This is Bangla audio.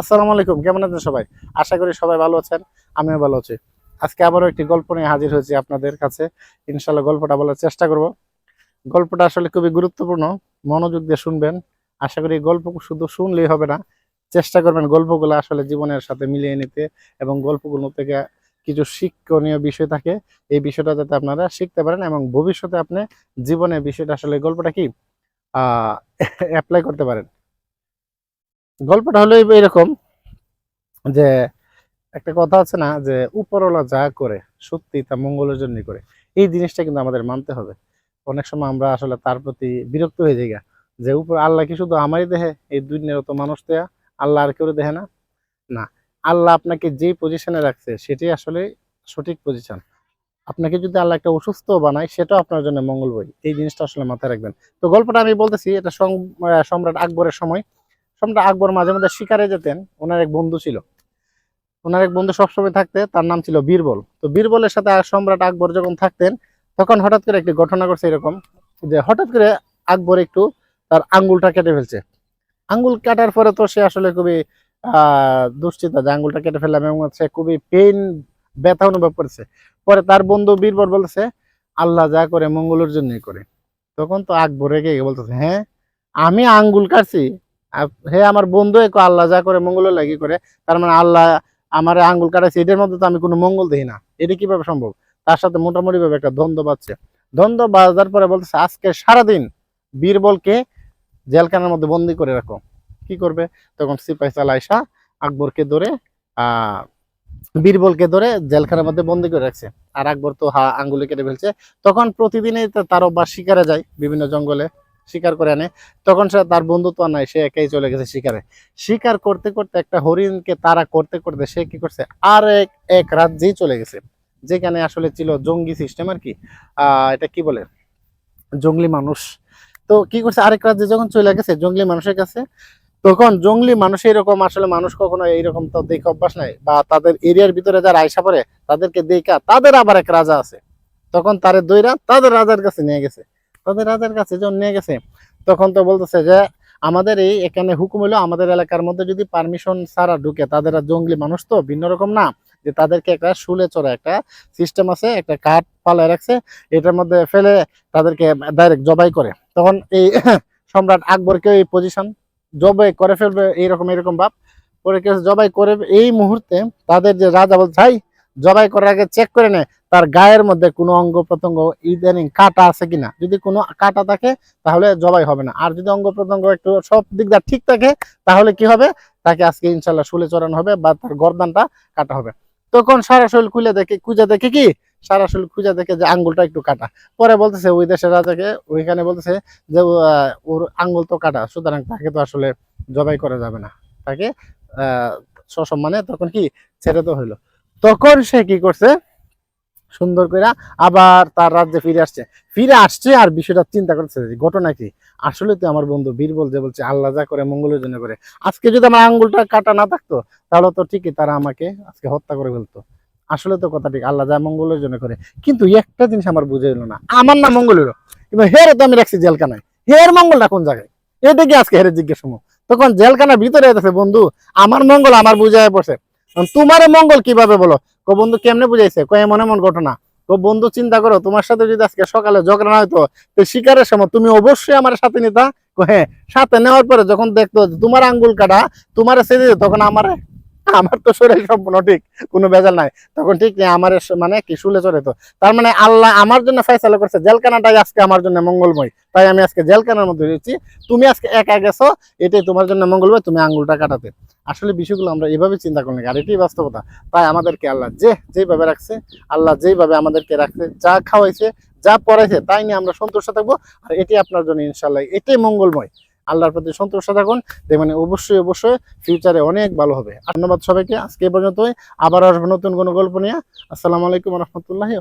আসসালামু আলাইকুম, কেমন আছেন সবাই? আশা করি সবাই ভালো আছেন, আমিও ভালো আছি। আজকে আবারও একটি গল্প নিয়ে হাজির হয়েছি আপনাদের কাছে। ইনশাল্লাহ গল্পটা বলার চেষ্টা করব। গল্পটা আসলে খুবই গুরুত্বপূর্ণ, মনোযোগ দিয়ে শুনবেন। আশা করি গল্প শুধু শুনলেই হবে না, চেষ্টা করবেন গল্পগুলো আসলে জীবনের সাথে মিলিয়ে নিতে এবং গল্পগুলো থেকে কিছু শিক্ষণীয় বিষয় থাকে, এই বিষয়টা যাতে আপনারা শিখতে পারেন এবং ভবিষ্যতে আপনি জীবনে বিষয়টা আসলে গল্পটা কি অ্যাপ্লাই করতে পারেন। গল্পটা হলো এই- এরকম যে একটা কথা আছে না, যে উপরওয়ালা যা করে সত্যি তা মঙ্গলের জন্যই করে। এই জিনিসটা কিন্তু আমাদের মানতে হবে। অনেক সময় আমরা আসলে তার প্রতি বিরক্ত হয়ে যাই যে উপর আল্লাহ কি শুধু আমারই দেহে? এই দুনিয়ার তো মানুষ দেয়া আল্লাহ আর কেউ দেহে না? না, আল্লাহ আপনাকে যে পজিশনে রাখছে, সেটাই আসলে সঠিক পজিশন আপনাকে যদি আল্লাহ একটা অসুস্থ বানায়, সেটাও আপনার জন্য মঙ্গল বই এই জিনিসটা আসলে মাথায় রাখবেন। তো গল্পটা আমি বলতেছি, এটা সম্রাট আকবরের সময়। সম্রাট আকবর মাঝে মধ্যে শিকারে যেতেন, ওনার এক বন্ধু ছিল। ওনার এক বন্ধু সবসময় থাকতে, তার নাম ছিল বীরবল। তো বীরবলের সাথে সম্রাট আকবর যখন থাকতেন, তখন হঠাৎ করে একটি ঘটনা ঘটছে এরকম যে, হঠাৎ করে আকবর একটু তার আঙ্গুলটা কেটে ফেলছে। আঙ্গুল কাটার পরে তো সে আসলে খুবই দুশ্চিন্তা যে আঙ্গুলটা কেটে ফেললাম এবং সে খুবই পেইন ব্যথা অনুভব করেছে। পরে তার বন্ধু বীরবল বলছে আল্লাহ যা করে মঙ্গলের জন্যই করে। তখন তো আকবর রেগে বলতেছে হ্যাঁ আমি আঙ্গুল কাটছি হে আমার বন্ধু, একো আল্লাহ যা করে মঙ্গলের লাগি করে? তার মানে আল্লাহ আমার আঙ্গুল কাটাইছে। এটার মধ্যে তো আমি কোনো মঙ্গল দেখি না। এটা কীভাবে সম্ভব? তার সাথে মোটামুটি ভাবে একটা দ্বন্দ্ব বাজছে দ্বন্দ্ব বাজার পরে বলতেছে, আজকে সারাদিন বীরবলকে জেলখানার মধ্যে বন্দি করে রাখো। কি করবে? তখন সিপাহি চালাইসা আকবরকে ধরে বীরবলকে ধরে জেলখানার মধ্যে বন্দি করে রাখছে। আর আকবর তো হা, আঙ্গুলে কেটে ফেলছে। তখন প্রতিদিনই তার অভ্যাস শিকারে যায় বিভিন্ন জঙ্গলে। শিকার করে আনে, তখন সে তার বন্ধু তো নাই, সে একাই চলে গেছে শিকারে। শিকার করতে করতে একটা হরিণকে তারা করতে করতে সে কি করছে? আর এক এক রাজ্যেই চলে গেছে, যেখানে আসলে ছিল জঙ্গি সিস্টেম আর কি। এটা কি বলে? জঙ্গলি মানুষ। তো কি করছে? আরেক রাজ্যে যখন চলে গেছে, জঙ্গলি মানুষের কাছে, তখন জঙ্গলি মানুষ এরকম আসলে মানুষ কখনো এইরকম তো দেখে অভ্যাস নাই, বা তাদের এরিয়ার ভিতরে যারা আয়সা পড়ে, তাদেরকে দেখা, তাদের আবার এক রাজা আছে। তখন তারে দইরা তাদের রাজার কাছে নিয়ে গেছে। তাদের রাজার কাছে যখন নিয়ে গেছে, তখন তো বলতেছে যে, আমাদের এই এখানে হুকুম হলো, আমাদের এলাকার মধ্যে যদি পারমিশন ছাড়া ঢুকে, তাদের জঙ্গলি মানুষ তো ভিন্ন রকম না, যে তাদেরকে একটা শুলে চড়া, একটা সিস্টেম আছে, একটা কাঠ পালায় রাখছে, এটার মধ্যে ফেলে তাদেরকে ডাইরেক্ট জবাই করে। তখন এই সম্রাট আকবরকে এই পজিশন জবাই করে ফেলবে, এইরকম, এরকম ভাব পরে জবাই করে এই মুহূর্তে তাদের যে রাজা বলছে, ভাই জবাই করার আগে চেক করে নেয় তার গায়ের মধ্যে কোনো অঙ্গ প্রত্যঙ্গ, ইদানিং কাটা আছে কিনা। যদি কোনো কাটা থাকে, তাহলে জবাই হবে না। আর যদি অঙ্গ প্রত্যঙ্গ একটু সব দিক দিয়ে ঠিক থাকে, তাহলে কি হবে? তাকে আজকে ইনশাল্লাহ শুলে চড়ানো হবে বা তার গর্দানটা কাটা হবে। তখন সারা শরীর খুলে দেখে, খুঁজে দেখে কি? সারা শরীর খুঁজে দেখে যে আঙ্গুলটা একটু কাটা। পরে বলতেছে, ওই দেশের রাজাকে, ওইখানে বলতেছে যে ওর আঙ্গুল তো কাটা, সুতরাং তাকে তো আসলে জবাই করা যাবে না। তাকে সসম্মানে তখন কি? ছেড়ে তো হইল তখন সে কি করছে? সুন্দর করে আবার তার রাজ্যে ফিরে আসছে। ফিরে আসছে আর বিষয়টা চিন্তা করছে ঘটনা কি? আসলে তো আমার বন্ধু বীরবল যে বলছে, আল্লাহ যা করে মঙ্গলের জন্য করে। আজকে যদি আমার আঙ্গুলটা কাটা না থাকতো, তাহলে তো ঠিকই তারা আমাকে আজকে হত্যা করে ফেলতো। আসলে তো কথা ঠিক, আল্লাহ যা মঙ্গলের জন্য করে। কিন্তু একটা জিনিস আমার বুঝে এলো না, আমার না মঙ্গল হলো কিন্তু হেরে তো আমি রাখছি জেলখানায়। হের মঙ্গলটা কোন জায়গায়? এটা কি আজকে হেরে জিজ্ঞেস তখন জেলখানার ভিতরে বন্ধু, আমার মঙ্গল আমার বুঝায় বসে। তোমার মঙ্গল কীভাবে বলো? কো বন্ধু কেমনে বুঝাইছে? কো এমন এমন ঘটনা তো বন্ধু চিন্তা করো, তোমার সাথে যদি আজকে সকালে ঝগড়া না হইতো, তো শিকারের সময় তুমি অবশ্যই আমার সাথে নিতা। হ্যাঁ সাথে নেওয়ার পরে যখন দেখতো তোমার আঙ্গুল কাটা, তোমার সেজে তখন আমার আমার তো শরীর সম্পূর্ণ ঠিক, কোনো বেজাল নাই। তখন ঠিক আমার মানে কি শুলে চলে তো। তার মানে আল্লাহ আমার জন্য ফয়সালা করছে, জেলখানাটাই আজকে আমার জন্য মঙ্গলময়। তাই আমি আজকে জেলখানার মধ্যে রয়েছি। তুমি আজকে একা গেছো, এটাই তোমার জন্য মঙ্গলময়, তুমি আঙ্গুলটা কাটাতে। আসলে বিষয়গুলো আমরা এভাবে চিন্তা করি আর এটাই বাস্তবতা। তাই আমাদেরকে আল্লাহ যে, যেভাবে রাখছে, আল্লাহ যেভাবে আমাদেরকে রাখছে, যা খাওয়াইছে, যা পড়াইছে, তাই নিয়ে আমরা সন্তুষ্ট থাকব। আর এটি আপনার জন্য ইনশাল্লাহ এটাই মঙ্গলময়। আল্লাহর প্রতি সন্তুষ্ট থাকুন। দেখবেন অবশ্যই অবশ্যই ফিউচারে অনেক ভালো হবে। ধন্যবাদ সবাইকে। আজকে পর্যন্তই। আবার আসব নতুন কোনো গল্প নিয়ে। আসসালামু আলাইকুম রহমতুল্লাহি